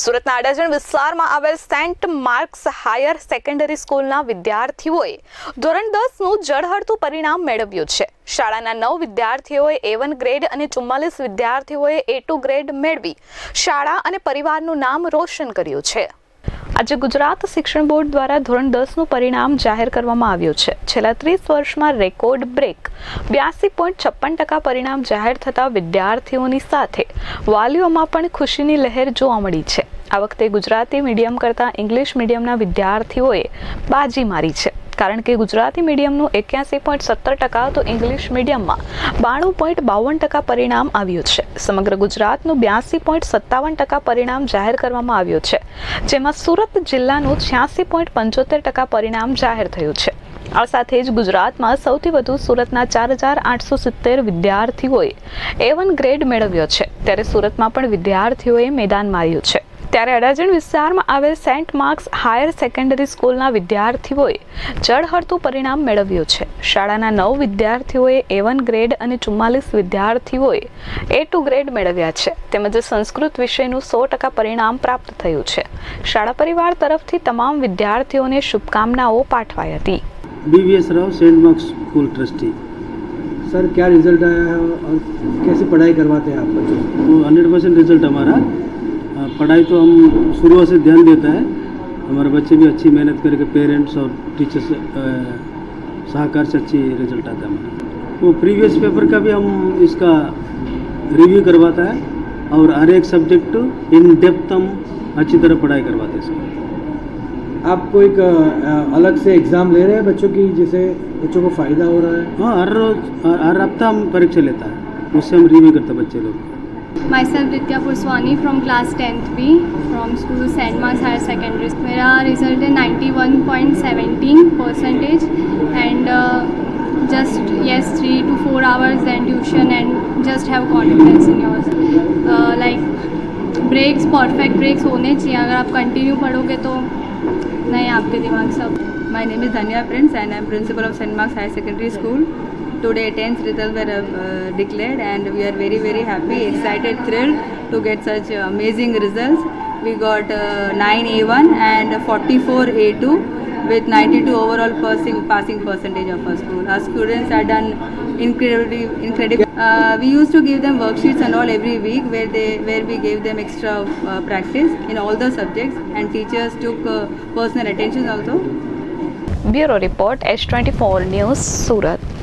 સુરતના અડાજણ વિસ્તારમાં આવેલ સેન્ટ માર્ક્સ હાયર સેકન્ડરી સ્કૂલના વિદ્યાર્થીઓએ ધોરણ દસનું જળહળતું પરિણામ મેળવ્યું છે શાળાના નવ વિદ્યાર્થીઓએ એ વન ગ્રેડ અને ચુમ્માલીસ વિદ્યાર્થીઓએ એ ટુ ગ્રેડ મેળવી શાળા અને પરિવારનું નામ રોશન કર્યું છે આજે ગુજરાત શિક્ષણ બોર્ડ દ્વારા ધોરણ દસનું પરિણામ જાહેર કરવામાં આવ્યું છે છેલ્લા ત્રીસ વર્ષમાં રેકોર્ડ બ્રેક બ્યાસી પોઈન્ટ છપ્પન ટકા પરિણામ જાહેર થતાં વિદ્યાર્થીઓની સાથે વાલીઓમાં પણ ખુશીની લહેર જોવા મળી છે આ વખતે ગુજરાતી મીડિયમ કરતાં ઇંગ્લિશ મીડિયમના વિદ્યાર્થીઓએ બાજી મારી છે કારણ કે ગુજરાતી મીડિયમનું એક્યાસી પોઈન્ટ સત્તર ટકા તો ઇંગ્લિશ મીડિયમમાં બાણું પોઈન્ટ બાવન ટકા પરિણામ આવ્યું છે સમગ્ર ગુજરાતનું બ્યાસી પોઈન્ટ સત્તાવન ટકા પરિણામ જાહેર કરવામાં આવ્યું છે જેમાં સુરત જિલ્લાનું છ્યાસી પોઈન્ટ પંચોતેર ટકા પરિણામ જાહેર થયું છે આ સાથે જ ગુજરાતમાં સૌથી વધુ સુરતના ચાર હજાર આઠસો સિત્તેર વિદ્યાર્થીઓએ એ વન ગ્રેડ મેળવ્યો છે ત્યારે સુરતમાં પણ વિદ્યાર્થીઓએ મેદાન માર્યું છે ત્યારે અડાજણ વિસ્તારમાં આવેલ સેન્ટ માર્ક્સ હાયર સેકન્ડરી સ્કૂલના વિદ્યાર્થીઓએ ચઢહરતું પરિણામ મેળવ્યું છે શાળાના નવ વિદ્યાર્થીઓએ એ વન ગ્રેડ અને ચુમ્માલીસ વિદ્યાર્થીઓએ એ ટુ ગ્રેડ મેળવ્યા છે તેમજ સંસ્કૃત વિષયનું સો ટકા પરિણામ પ્રાપ્ત થયું છે શાળા પરિવાર તરફથી તમામ વિદ્યાર્થીઓને શુભકામનાઓ પાઠવાઈ હતી BVS Rao Saint Marks school trustee sir क्या रिजल्ट आया है और कैसे पढ़ाई करवाते हैं आप बच्चों को हाँ, पढ़ाई तो हम शुरू से ध्यान देता है हमारे बच्चे भी अच्छी मेहनत करके पेरेंट्स और टीचर्स सहाकार से अच्छी रिजल्ट आता है हमारा वो प्रीवियस पेपर का भी हम इसका रिव्यू करवाता है और हर एक सब्जेक्ट इन डेप्थ हम अच्छी तरह पढ़ाई करवाते हैं आप आपको एक अलग से एग्ज़ाम ले रहे हैं बच्चों की जिसे बच्चों को फ़ायदा हो रहा है हाँ हर रोज हर हफ्ता हम परीक्षा लेता है उससे हम रिव्यू करते हैं बच्चे लोग myself Vidya Puraswani from class tenth B from school Saint Marks higher secondary मेरा रिजल्ट है ninety one point seventeen percentage and just yes three two four hours and tuition and just have confidence in your like breaks perfect breaks होने चाहिए अगर आप continue पढ़ोगे तो My name is Dhanya Prince and I am principal of St. Mark's High Secondary School. Today 10th results were uh, declared and we are very very happy, excited, thrilled to get such amazing results. We got uh, 9 A1 and 44 A2 with 92 overall passing, passing percentage of our school. Our students are done incredibly, incredible. Uh, we used to give them worksheets and all every week where they where we gave them extra uh, practice in all the subjects and teachers took uh, personal attention also. Bureau Report H24 News Surat.